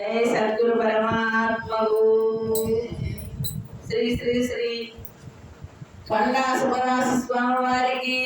జై సద్గురు పరమాత్మకు. శ్రీ శ్రీ శ్రీ కొండా సుభదాస స్వామి వారికి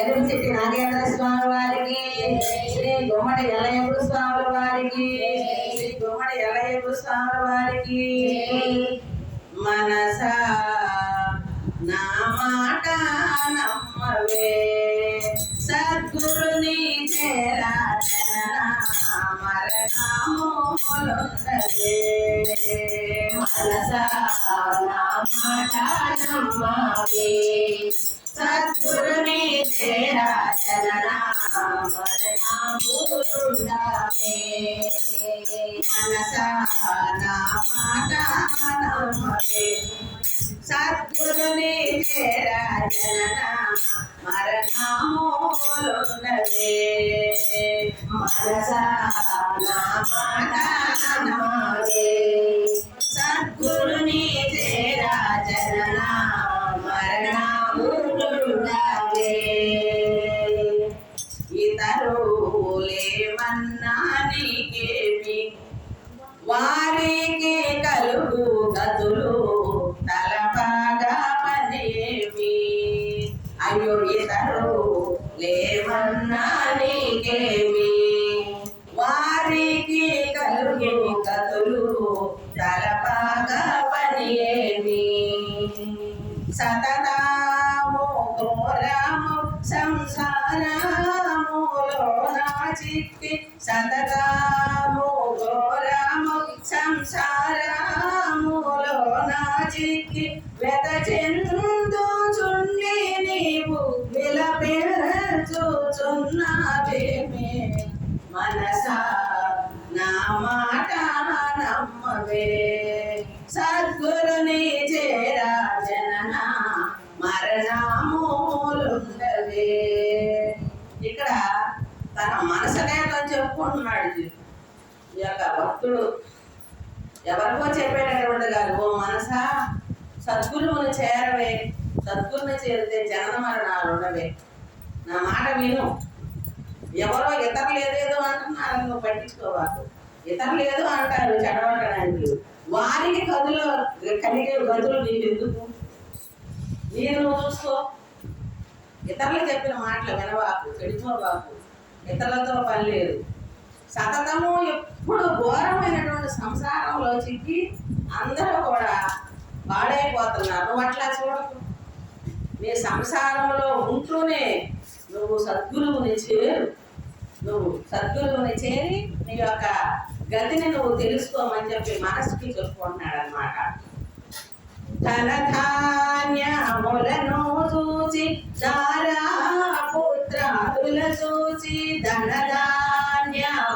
ఎరుమచెట్టి నాగేంద్ర స్వామి వారికి శ్రీ గుమ్మడి ఎల్లయ్యపుడు స్వామి వారికి శ్రీ గుమ్మడి ఎల్లయ్యపుడు స్వామి వారికి మనస నా మాట నమ్మవే. సద్గురుని చేరా మరణము మనసా నా మాట నమ్మవే సద్గురుని చేరా మరణములున్నవే సద్గురుని చేరా జనన మరణములున్నవే. మనసా నా మాట. వారికి కలుగు తలపాగా పనేమి సతతాము ఘోరము సంసారములో నా చిక్కి సతతాము ఘోరము సంసారములో నా చిక్కి వెత చెందుచుండి భక్తుడు. ఎవరికో చెప్పేటటువంటి కాదు ఓ మనసా సద్గురువుని చేరవే సద్గురుని చేరితే జనన మరణాలు ఉండవే. నా మాట విను. ఎవరో ఇతరులు ఏదేదో అంటున్నారు నువ్వు పట్టించుకోవాలి ఇతరులు ఏదో అంటారు చెడగొట్టడానికి. వారికి గదులు కలిగే గదులు నీకు ఎందుకు నేను నువ్వు చూసుకో. ఇతరులు చెప్పిన మాటలు వినవాకు చెడిపోవాకు ఇతరులతో పని లేదు. సతతము ఎప్పుడు ఘోరమైనటువంటి సంసారంలో చిక్కి అందరూ కూడా పాడైపోతున్నారు. నువ్వు అట్లా చూడకు. నీ సంసారంలో ఉంటూనే నువ్వు సద్గురువుని చేరు. నువ్వు సద్గురువుని చేరి నీ యొక్క గతిని నువ్వు తెలుసుకోమని చెప్పి మనసుకి చెప్పుకుంటున్నాడు అనమాట ధనధాన్యములను చూచి దారా పుత్రాదుల చూచి ధన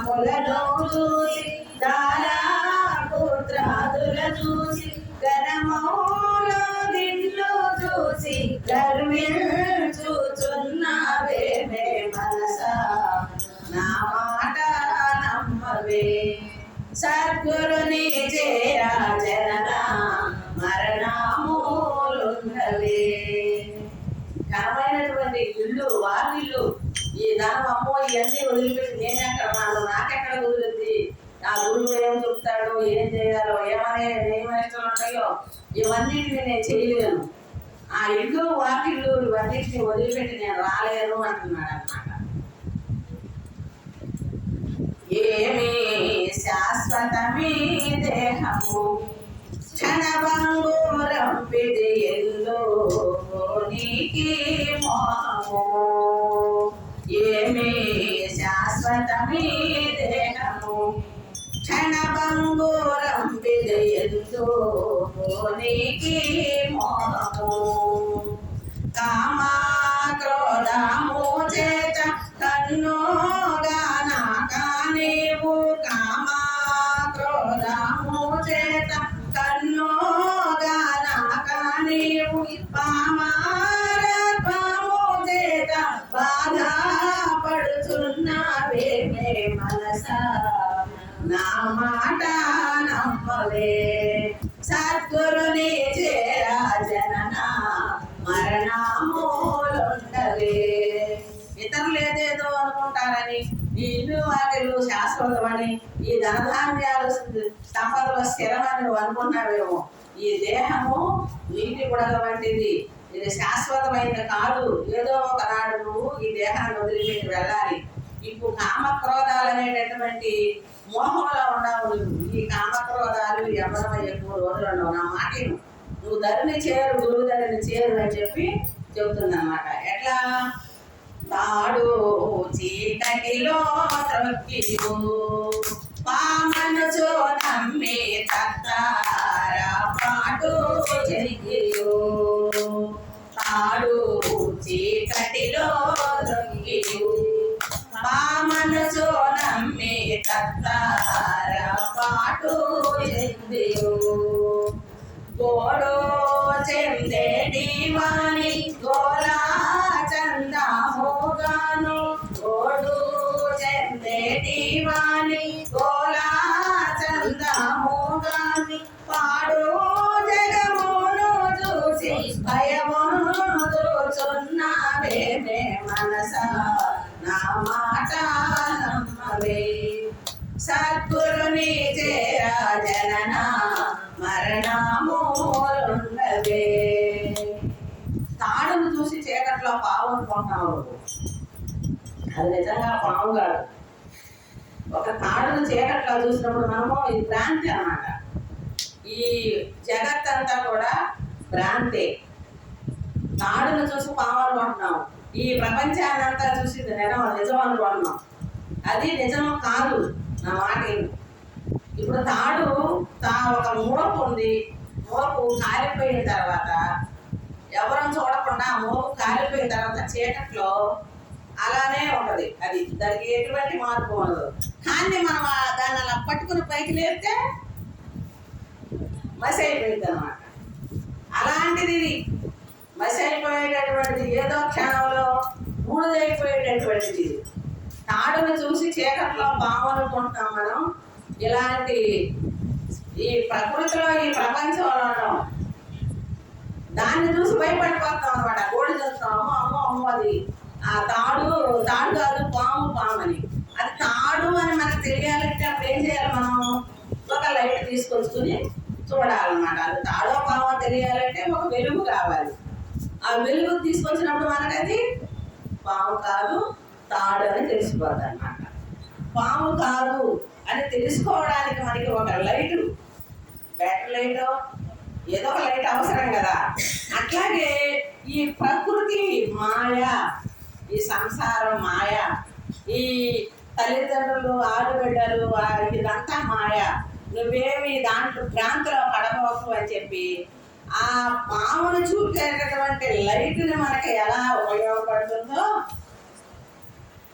mulher não lute, dá-lhe నాకెక్కడ ఆ గురువు ఏం చెప్తాడు? ఏం చేయాలో? ఏమనే నియమనిష్టలు ఉంటాయో ఇవన్నిటిని నేను చేయలేను. ఆ ఇల్లు వాకిళ్ళు ఇవన్నిటిని వదిలిపెట్టి నేను రాలేను అంటున్నాడు అన్నమాట. ఏమి శాశ్వతమీ దేహము. క్షణభంగూరం పిది ఎల్లు నీకి మోహము. ఏమి శాశ్వతమీ ఎల్లు నీకి మోహము కామా క్రోధము మరణములుండవే ఇతరులు ఏదేదో అనుకుంటారని ఈ ఇల్లు వాటిలు శాశ్వతమని ఈ ధనధాన్యాలు సంపదలు స్థిరమని నువ్వు అనుకున్నావేమో. ఈ దేహము నీటి బుడగ వంటిది. ఇది శాశ్వతమైన కాదు. ఏదో ఒకనాడు నువ్వు ఈ దేహాన్ని వదిలిపెట్టి వెళ్ళాలి. ఇప్పుడు కామక్రోధాలు అనేటటువంటి మోహంలో ఉన్నావు నువ్వు. ఈ కామక్రోధాలు ఎవరో ఎక్కువ రోజులు ఉండవు. నా మాట నువ్వు ధరిని చేరు గురువు ధరిని చేరు అని చెప్పి చెబుతుందన్నమాట. ఎట్లా? తాడు చీకటిలో త్రొక్కియు పామనచో నమ్మి తత్తార పాటు చెయ్యు సద్గురుని చేరా జనన మరణమూలుండవే. తాడును చూసి చీకట్లో పావు అనుకుంటున్నావు అది నిజంగా పావు కాదు. ఒక తాడును చీకట్లో చూసినప్పుడు మనము ఇది భ్రాంతి అనమాట ఈ జగత్ అంతా కూడా భ్రాంతే. తాడును చూసి పాము అనుకుంటున్నాం ఈ ప్రపంచాన్ని అంతా చూసి ఇది నిజం నిజం అనుకుంటున్నాం అది నిజం కాదు నా మాట ఇప్పుడు తాడు తా ఒక మూలపు ఉంది. మూలపు కాలిపోయిన తర్వాత ఎవరం చూడకుండా ఆ మూలపు కాలిపోయిన తర్వాత చీకట్లో అలానే ఉంటది. అది దానికి ఎటువంటి మార్పు ఉండదు. కానీ మనం దాన్ని అలా పట్టుకుని పైకి లేపితే మసి అయిపోయింది అనమాట అలాంటిది ఇది. మసి అయిపోయేటటువంటిది ఏదో క్షణంలో మూడదైపోయేటటువంటిది తాడును చూసి చీకట్లో బాగనుకుంటున్నాం మనం. ఇలాంటి ఈ ప్రకృతిలో ఈ ప్రపంచంలో దాన్ని చూసి భయపడిపోతాం అనమాట గోడి చూస్తాము అమ్మో అమ్మో అది. ఆ తాడు తాడు కాదు పాము పాము అని అది తాడు అని మనకు తెలియాలంటే అప్పుడు ఏం చేయాలి మనం? ఒక లైట్ తీసుకొచ్చుకుని చూడాలన్నమాట. అది తాడో పామో తెలియాలంటే ఒక వెలుగు కావాలి ఆ వెలుగు తీసుకొచ్చినప్పుడు మనకు అది పాము కాదు తాడు అని తెలిసిపోద్ది అనమాట పాము కాదు అని తెలుసుకోవడానికి మనకి ఒక లైటు బ్యాటరీ లైటో ఏదో ఒక లైట్ అవసరం కదా. అట్లాగే ఈ ప్రకృతి మాయ ఈ సంసారం మాయ. ఈ తల్లిదండ్రులు ఆడబిడ్డలు ఇదంతా మాయ. నువ్వేమి దాంట్లో భ్రాంతిలో పడబోకు అని చెప్పి ఆ పామును చూపేటటువంటి లైట్ని మనకి ఎలా ఉపయోగపడుతుందో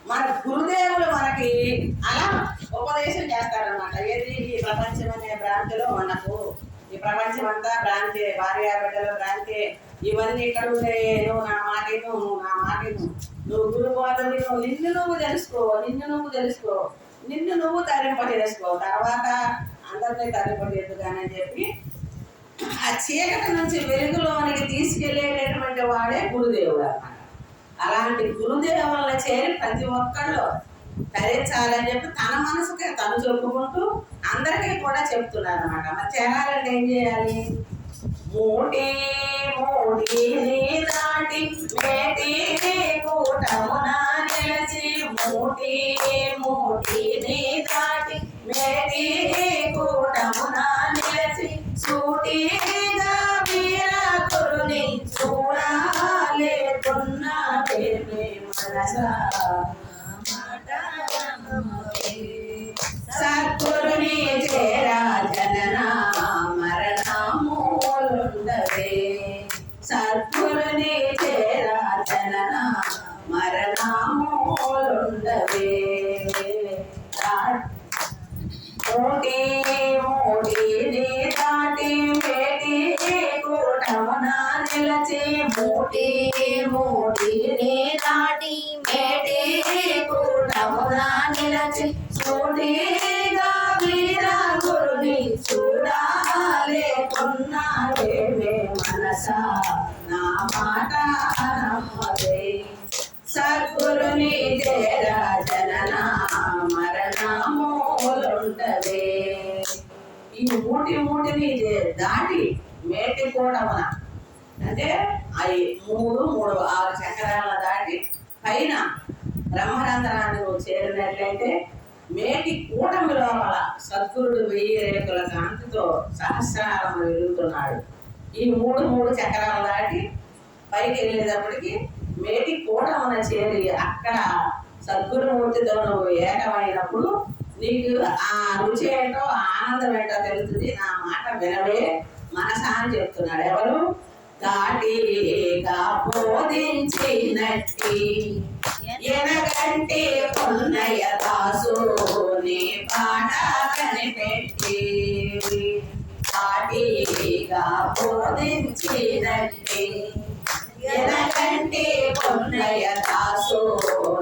మన గురుదేవులు మనకి అలా ఉపదేశం చేస్తారనమాట ఏది ఈ ప్రపంచం అనే భ్రాంతిలో మనకు? ఈ ప్రపంచం అంతా భ్రాంతి భార్య బిడ్డల భ్రాంతి ఇవన్నీ ఇక్కడ ఉండే నువ్వు నా మాట నువ్వు నా మాట నువ్వు గురు బోధని నువ్వు నిన్ను నువ్వు తెలుసుకో నిన్ను నువ్వు తెలుసుకో. నిన్ను నువ్వు తరింప చేసుకో తర్వాత అందరినీ తరింప అని చెప్పి ఆ చీకటి నుంచి వెలుగులోనికి తీసుకెళ్ళేటటువంటి వాడే గురుదేవుడు అన్నమాట. అలాంటి గురుదేవుల చేరి ప్రతి ఒక్కళ్ళు ధరించాలని చెప్పి తన మనసుకే తను చెప్పుకుంటూ అందరికీ కూడా చెప్తున్నారు అనమాట మరి చేరాలంటే ఏం చేయాలి? మూటి మూటి నీ దాటి మేటి కూటమున నిలిచి మూటి మూటి సద్గురుని చేరా జనన మరణమూలుండవే. మోటి మోటి నీ దాటి మేటి కూటమున నిలచి మోటి మోటి నీ దాటి మేటి కూటమున నిలచి చూడిగా వీర గురుని చూడాలేకున్నావేమే మనసా నా మాట నమ్మదే సద్గురుని చేర జనన మరణములుంటదే ఈ మూటి మూటిని దాటి మేటి కూడా అంటే అవి మూడు మూడు ఆరు చక్రాల దాటి పైన బ్రహ్మరంధ్రాన్ని నువ్వు చేరినట్లయితే మేటి కూటమి లోపల సద్గురుడు వెయ్యి రేకుల కాంతితో సహస్రారం వెలుగుతున్నాడు. ఈ మూడు మూడు చక్రాలు దాటి పైకి వెళ్ళేటప్పటికి మేటి కూటమున చేరి అక్కడ సద్గురుమూర్తితో నువ్వు ఏకమైనప్పుడు నీకు ఆ రుచి ఏంటో ఆనందం ఏంటో తెలుస్తుంది. నా మాట వినవే మనసా అని చెప్తున్నాడు. ఎవరు? దాటిగా బోధించినట్టి ఎనగంటే పొన్నయ్య దాసు నీ పాట కనిపెట్టి దాటిగా బోధించినట్టి. ఎనగంటి పొన్నయ్య దాసు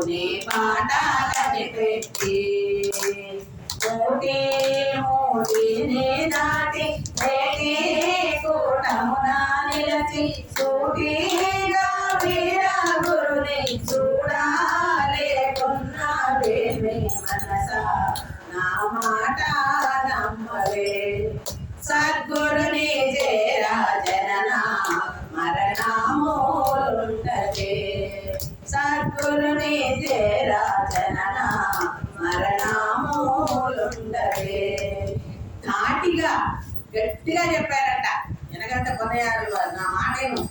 నీ పాట మూటి మూటిని దాటి నేటి కూటమున నిలచి సూటిగా వీరా గురుని చూడాలేకున్నావేమి మనస. నా మాట నమ్మలే సద్గురుని చేరా జనన మరణమూలుంటదే. సద్గురుని చేరా జనన మరణమూలుంటదే. ధాటిగా గట్టిగా చెప్పారట. వెనకంట కొనయారు వారు. నా మాటను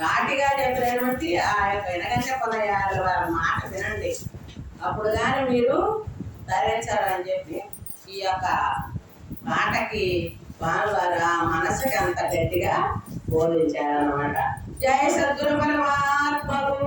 ధాటిగా చెప్పినటువంటి ఆ యొక్క వెనకంట కొనయారు వారి మాట వినండి. అప్పుడు కానీ మీరు ధరించాలని చెప్పి ఈ యొక్క మాటకి స్వామివారు ఆ మనసుకి అంత గట్టిగా బోధించారనమాట జయ సద్గురు పరమాత్మకు